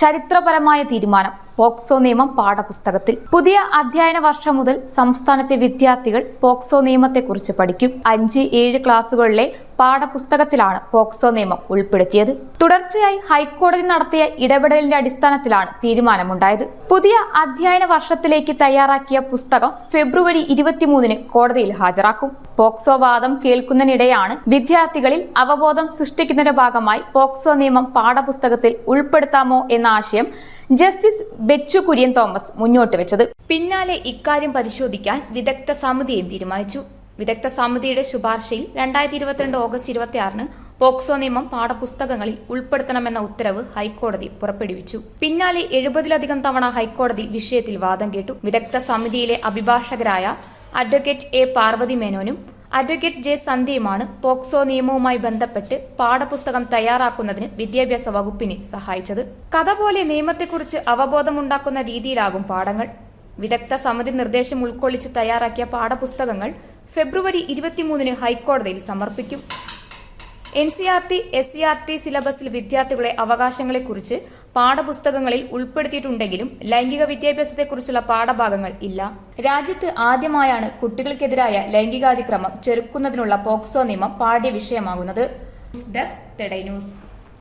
ചരിത്രപരമായ തീരുമാനം. പോക്സോ നിയമം പാഠപുസ്തകത്തിൽ. പുതിയ അധ്യയന വർഷം മുതൽ സംസ്ഥാനത്തെ വിദ്യാർത്ഥികൾ പോക്സോ നിയമത്തെക്കുറിച്ച് പഠിക്കും. അഞ്ച് ഏഴ് ക്ലാസുകളിലെ പാഠപുസ്തകത്തിലാണ് പോക്സോ നിയമം ഉൾപ്പെടുത്തിയത്. തുടർച്ചയായി ഹൈക്കോടതി നടത്തിയ ഇടപെടലിന്റെ അടിസ്ഥാനത്തിലാണ് തീരുമാനമുണ്ടായത്. പുതിയ അധ്യയന വർഷത്തിലേക്ക് തയ്യാറാക്കിയ പുസ്തകം ഫെബ്രുവരി ഇരുപത്തിമൂന്നിന് കോടതിയിൽ ഹാജരാക്കും. പോക്സോ വാദം കേൾക്കുന്നതിനിടെയാണ് വിദ്യാർത്ഥികളിൽ അവബോധം സൃഷ്ടിക്കുന്നതിന്റെ ഭാഗമായി പോക്സോ നിയമം പാഠപുസ്തകത്തിൽ ഉൾപ്പെടുത്താമോ എന്ന ആശയം ജസ്റ്റിസ് ബെച്ചു കുര്യൻ തോമസ് മുന്നോട്ട് വെച്ചത്. പിന്നാലെ ഇക്കാര്യം പരിശോധിക്കാൻ വിദഗ്ധ സമിതിയും തീരുമാനിച്ചു. വിദഗ്ധ സമിതിയുടെ ശുപാർശയിൽ രണ്ടായിരത്തി ഇരുപത്തിരണ്ട് ഓഗസ്റ്റ് ഇരുപത്തിയാറിന് പോക്സോ നിയമം പാഠപുസ്തകങ്ങളിൽ ഉൾപ്പെടുത്തണമെന്ന ഉത്തരവ് ഹൈക്കോടതി പുറപ്പെടുവിച്ചു. പിന്നാലെ എഴുപതിലധികം തവണ ഹൈക്കോടതി വിഷയത്തിൽ വാദം കേട്ടു. വിദഗ്ധ സമിതിയിലെ അഭിഭാഷകരായ അഡ്വക്കേറ്റ് എ. പാർവതി മേനോനും അഡ്വക്കേറ്റ് ജെ സന്ധ്യയുമാണ് പോക്സോ നിയമവുമായി ബന്ധപ്പെട്ട് പാഠപുസ്തകം തയ്യാറാക്കുന്നതിന് വിദ്യാഭ്യാസ വകുപ്പിനെ സഹായിച്ചത്. കഥ പോലെ നിയമത്തെക്കുറിച്ച് അവബോധമുണ്ടാക്കുന്ന രീതിയിലാകും പാഠങ്ങൾ. വിദഗ്ധ സമിതി നിർദ്ദേശം ഉൾക്കൊള്ളിച്ച് തയ്യാറാക്കിയ പാഠപുസ്തകങ്ങൾ ഫെബ്രുവരി ഇരുപത്തിമൂന്നിന് ഹൈക്കോടതിയിൽ സമർപ്പിക്കും. N C R T S C R T സിലബസിൽ വിദ്യാർത്ഥികളെ അവകാശങ്ങളെക്കുറിച്ച് പാഠപുസ്തകങ്ങളിൽ ഉൾപ്പെടുത്തിയിട്ടുണ്ടെങ്കിലും ലൈംഗിക വിദ്യാഭ്യാസത്തെക്കുറിച്ചുള്ള പാഠഭാഗങ്ങൾ ഇല്ല. രാജ്യത്ത് ആദ്യമായാണ് കുട്ടികൾക്കെതിരായ ലൈംഗികാതിക്രമം ചെറുക്കുന്നതിനുള്ള പോക്സോ നിയമം പാഠ്യ വിഷയമാകുന്നത് ഡെസ്ക് തെഡൈ ന്യൂസ്